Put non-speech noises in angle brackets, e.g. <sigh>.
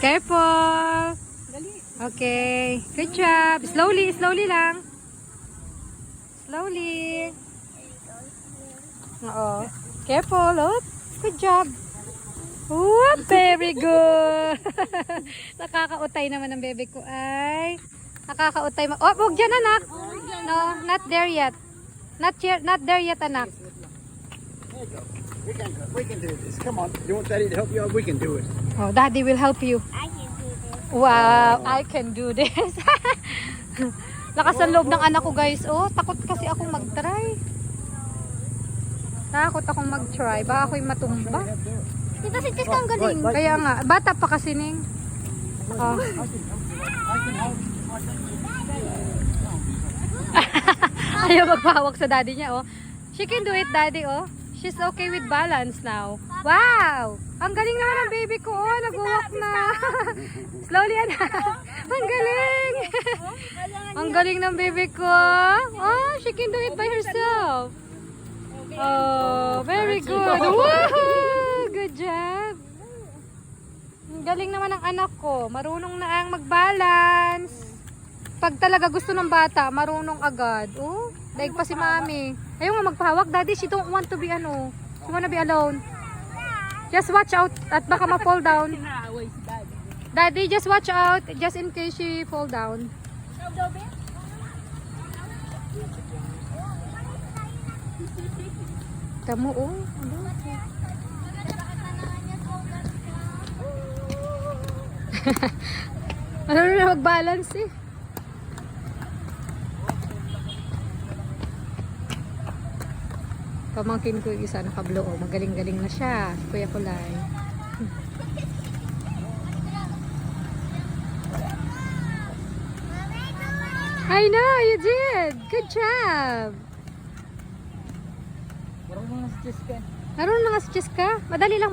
Careful. Okay. Good job. Slowly, slowly lang. Slowly. Oo. Careful. Oh. Good job. Whoop, very good. <laughs> Nakakautay naman ang bebe ko ay. Nakakautay. Oh, huwag dyan anak. No, not there yet. Not here, not there yet anak. There you go. We can go. We can do this. Come on. You want Daddy to help you? We can do it. Oh, daddy will help you. I can do this. Wow, I can do this. <laughs> Lakas ang loob ng anak ko guys. Oh, takot kasi akong mag-try. Takot akong mag-try. Baka ako'y matumba. Tita, si Tis kang galing. Kaya nga, bata pa kasi ning. Oh. <laughs> Ayaw magpahawak sa daddy niya, oh. She can do it, daddy, oh. She's okay with balance now. Wow! Ang galing naman ng baby ko, oh. Nag-walk na. <laughs> Slowly, anak. <laughs> Ang galing. <laughs> Ang galing ng baby ko. Oh, she can do it by herself. Oh, very good. Woohoo! Good job. Ang galing naman ng anak ko. Marunong na ang mag-balance. Pag talaga gusto ng bata, marunong agad. Oh, daig pa si mami. Ayaw nga magpahawak. Daddy, she don't want to be ano. She wanna be alone. Just watch out at baka ma-fall down. Daddy. Just watch out just in case she fall down. Tamo oh. Ano? <laughs> Ano na mag-balance eh. Pamangkin ko yung isa nakablo. Oh, magaling-galing na siya. Si Kuya Kulay. I know, you did. Good job. Marunong na si Jessica. Naroon na si Jessica. Madali lang